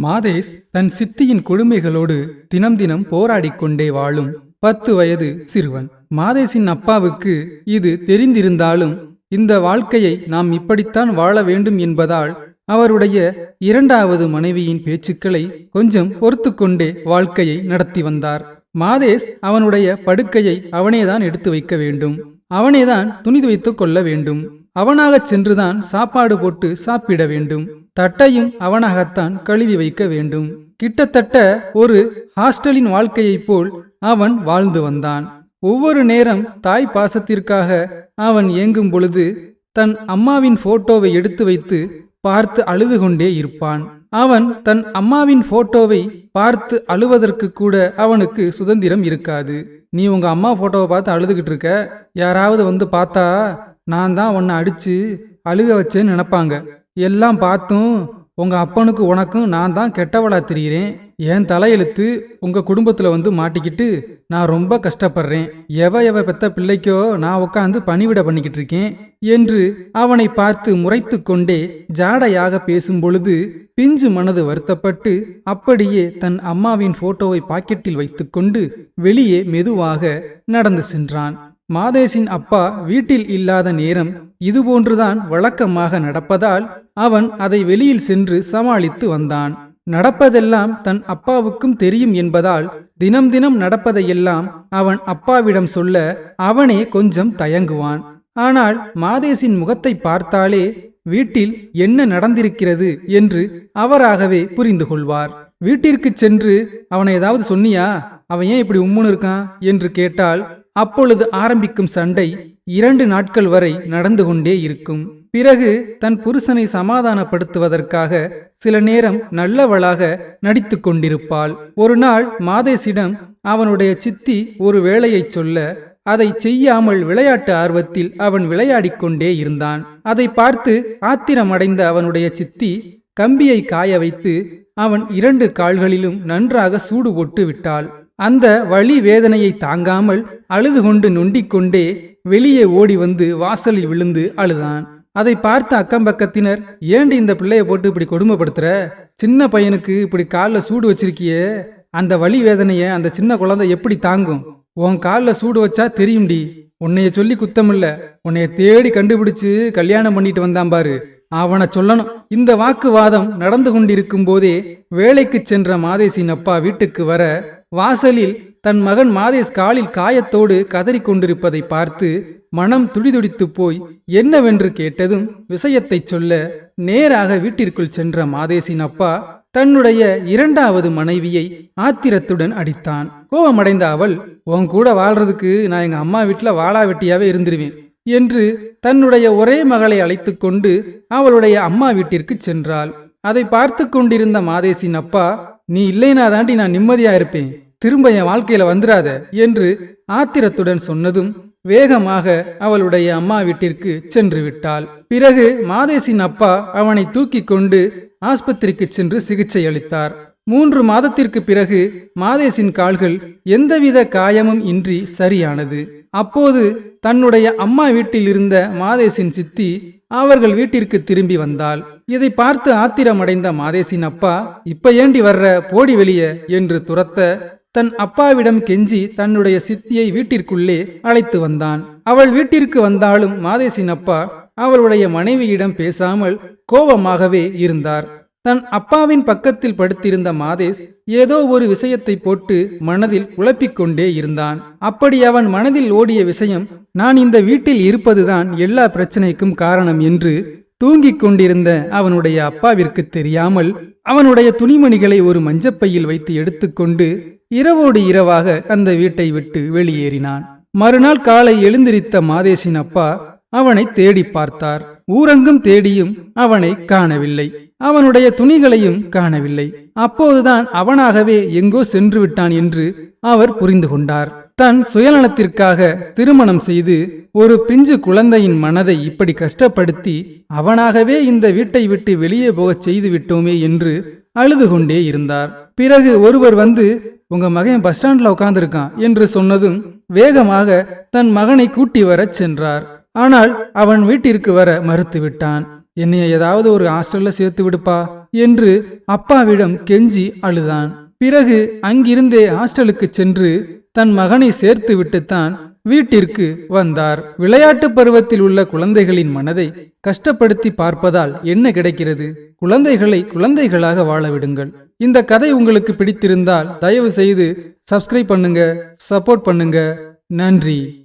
மாதேஷ் தன் சித்தியின் கொடுமைகளோடு தினம் தினம் போராடிக் கொண்டே வாழும் பத்து வயது சிறுவன். மாதேஷின் அப்பாவுக்கு இது தெரிந்திருந்தாலும் இந்த வாழ்க்கையை நாம் இப்படித்தான் வாழ வேண்டும் என்பதால் அவருடைய இரண்டாவது மனைவியின் பேச்சுக்களை கொஞ்சம் பொறுத்து கொண்டே வாழ்க்கையை நடத்தி வந்தார். மாதேஷ் அவனுடைய படுக்கையை அவனேதான் எடுத்து வைக்க வேண்டும். அவனேதான் துணி துவைத்துக் கொள்ள வேண்டும். அவனாகச் சென்றுதான் சாப்பாடு போட்டு சாப்பிட வேண்டும். தட்டையும் அவனாகத்தான் கழுவி வைக்க வேண்டும். கிட்டத்தட்ட ஒரு ஹாஸ்டலின் வாழ்க்கையைப் போல் அவன் வாழ்ந்து வந்தான். ஒவ்வொரு நேரம் தாய் பாசத்திற்காக அவன் ஏங்கும் பொழுது தன் அம்மாவின் போட்டோவை எடுத்து வைத்து பார்த்து அழுது கொண்டே இருப்பான். அவன் தன் அம்மாவின் போட்டோவை பார்த்து அழுவதற்கு கூட அவனுக்கு சுதந்திரம் இருக்காது. நீ உங்க அம்மா போட்டோவை பார்த்து அழுதுகிட்டு இருக்க? யாராவது வந்து பார்த்தா நான் தான் உன்னை அடிச்சு அழுக வச்சேன்னு நினைப்பாங்க. எல்லாம் பார்த்தும் உங்க அப்பனுக்கு உனக்கும் நான் தான் கெட்டவளா தெரியிறேன். என் தலையெழுத்து உங்க குடும்பத்துல வந்து மாட்டிக்கிட்டு நான் ரொம்ப கஷ்டப்படுறேன். எவ எவ பெத்த பிள்ளைக்கோ நான் உட்காந்து பணிவிட பண்ணிக்கிட்டு இருக்கேன் என்று அவனை பார்த்து முறைத்து கொண்டே ஜாடையாக பேசும் பொழுது பிஞ்சு மனது வருத்தப்பட்டு அப்படியே தன் அம்மாவின் போட்டோவை பாக்கெட்டில் வைத்துக்கொண்டு வெளியே மெதுவாக நடந்து சென்றான். மாதேஷின் அப்பா வீட்டில் இல்லாத நேரம் இதுபோன்றுதான் வழக்கமாக நடப்பதால் அவன் அதை வெளியில் சென்று சமாளித்து வந்தான். நடப்பதெல்லாம் தன் அப்பாவுக்கும் தெரியும் என்பதால் தினம் தினம் நடப்பதையெல்லாம் அவன் அப்பாவிடம் சொல்ல அவனே கொஞ்சம் தயங்குவான். ஆனால் மாதேஷின் முகத்தை பார்த்தாலே வீட்டில் என்ன நடந்திருக்கிறது என்று அவராகவே புரிந்து கொள்வார். வீட்டிற்கு சென்று அவனை ஏதாவது சொன்னியா? அவன் ஏன் இப்படி உம்முன்னு இருக்கான்? என்று கேட்டால் அப்பொழுது ஆரம்பிக்கும் சண்டை இரண்டு நாட்கள் வரை நடந்து கொண்டே இருக்கும். பிறகு தன் புருஷனை சமாதானப்படுத்துவதற்காக சில நேரம் நல்லவளாக நடித்து கொண்டிருப்பாள். ஒரு நாள் மாதேசிடம் அவனுடைய சித்தி ஒரு வேலையைச் சொல்ல அதை செய்யாமல் விளையாட்டு ஆர்வத்தில் அவன் விளையாடிக் கொண்டே இருந்தான். அதை பார்த்து ஆத்திரமடைந்த அவனுடைய சித்தி கம்பியை காய வைத்து அவன் இரண்டு கால்களிலும் நன்றாக சூடு போட்டு விட்டாள். அந்த வழி வேதனையை தாங்காமல் அழுது கொண்டு நொண்டிக்கொண்டே வெளியே ஓடி வந்து வாசலில் விழுந்து அழுதான். அதை பார்த்த அக்கம் பக்கத்தினர் ஏண்டி இந்த பிள்ளைய போட்டு இப்படி கொடுமைப்படுத்துற? சின்ன பையனுக்கு இப்படி காலில் சூடு வச்சிருக்கியே. அந்த வலி வேதனையை அந்த சின்ன குழந்தை எப்படி தாங்கும்? உன் காலில் சூடு வச்சா தெரியும்டி. உன்னைய சொல்லி குத்தமில்ல உன்னைய தேடி கண்டுபிடிச்சு கல்யாணம் பண்ணிட்டு வந்தான் பாரு. அவனை சொல்லணும். இந்த வாக்குவாதம் நடந்து கொண்டிருக்கும் போதே வேலைக்கு சென்ற மாதேசின் அப்பா வீட்டுக்கு வர வாசலில் தன் மகன் மாதேஷ் காலில் காயத்தோடு கதறிக் கொண்டிருப்பதை பார்த்து மனம் துடிதுடித்து போய் என்னவென்று கேட்டதும் விஷயத்தை சொல்ல நேராக வீட்டிற்குள் சென்ற மாதேசின் அப்பா தன்னுடைய இரண்டாவது மனைவியை ஆத்திரத்துடன் அடித்தான். கோபமடைந்த அவள் உன் கூட வாழ்றதுக்கு நான் எங்க அம்மா வீட்டில் வாழா வெட்டியாவே இருந்துருவேன் என்று தன்னுடைய ஒரே மகளை அழைத்து கொண்டு அவளுடைய அம்மா வீட்டிற்கு சென்றாள். அதை பார்த்து கொண்டிருந்த மாதேசின் அப்பா நீ இல்லைனா தாண்டி நான் நிம்மதியா இருப்பேன். திரும்ப என் வாழ்க்கையில வந்துடாத என்று ஆத்திரத்துடன் சொன்னதும் வேகமாக அவளுடைய அம்மா வீட்டிற்கு சென்று விட்டாள். பிறகு மாதேசின் அப்பா அவனை தூக்கி கொண்டு ஆஸ்பத்திரிக்கு சென்று சிகிச்சை அளித்தார். மூன்று மாதத்திற்கு பிறகு மாதேசின் கால்கள் எந்தவித காயமும் இன்றி சரியானது. அப்போது தன்னுடைய அம்மா வீட்டில் இருந்த மாதேசின் சித்தி அவர்கள் வீட்டிற்கு திரும்பி வந்தாள். இதை பார்த்து ஆத்திரமடைந்த மாதேசின் அப்பா இப்ப ஏண்டி வர்ற? போடி வெளிய என்று துரத்த தன் அப்பாவிடம் கெஞ்சி தன்னுடைய சித்தியை வீட்டிற்குள்ளே அழைத்து வந்தான். அவள் வீட்டிற்கு வந்தாலும் மாதேசின் அப்பா அவளுடைய மனைவியிடம் பேசாமல் கோபமாகவே இருந்தார். தன் அப்பாவின் பக்கத்தில் படுத்திருந்த மாதேஷ் ஏதோ ஒரு விஷயத்தை போட்டு மனதில் உழப்பிக்கொண்டே இருந்தான். அப்படி அவன் மனதில் ஓடிய விஷயம் நான் இந்த வீட்டில் இருப்பதுதான் எல்லா பிரச்சனைக்கும் காரணம் என்று தூங்கிக் கொண்டிருந்த அவனுடைய அப்பாவிற்கு தெரியாமல் அவனுடைய துணிமணிகளை ஒரு மஞ்சப்பையில் வைத்து எடுத்துக்கொண்டு இரவோடு இரவாக அந்த வீட்டை விட்டு வெளியேறினான். மறுநாள் காலை எழுந்திரித்த மாதேசின் அப்பா அவனை தேடி பார்த்தார். ஊரங்கும் தேடியும் அவனை காணவில்லை. அவனுடைய துணிகளையும் காணவில்லை. அப்போதுதான் அவனாகவே எங்கோ சென்று விட்டான் என்று அவர் புரிந்து கொண்டார். தன் சுயநலத்திற்காக திருமணம் செய்து ஒரு பிஞ்சு குழந்தையின் மனதை இப்படி கஷ்டப்படுத்தி அவனாகவே இந்த வீட்டை விட்டு வெளியே போகச் செய்து விட்டோமே என்று அழுது கொண்டே இருந்தார். பிறகு ஒருவர் வந்து உங்க மகன் பஸ் ஸ்டாண்ட்ல உட்கார்ந்துருக்கான் என்று சொன்னதும் வேகமாக தன் மகனை கூட்டி வரச் சென்றார். ஆனால் அவன் வீட்டிற்கு வர மறுத்துவிட்டான் என்னை ஏதாவது ஒரு ஹாஸ்டல்ல சேர்த்து விடுப்பா என்று அப்பாவிடம் கெஞ்சி அழுதான். பிறகு அங்கிருந்தே ஹாஸ்டலுக்கு சென்று தன் மகனை சேர்த்து விட்டுத்தான் வீட்டிற்கு வந்தார். விளையாட்டு பருவத்தில் உள்ள குழந்தைகளின் மனதை கஷ்டப்படுத்தி பார்ப்பதால் என்ன கிடைக்கிறது? குழந்தைகளை குழந்தைகளாக வாழ விடுங்கள். இந்த கதை உங்களுக்கு பிடித்திருந்தால் தயவு செய்து சப்ஸ்கிரைப் பண்ணுங்க சப்போர்ட் பண்ணுங்க. நன்றி.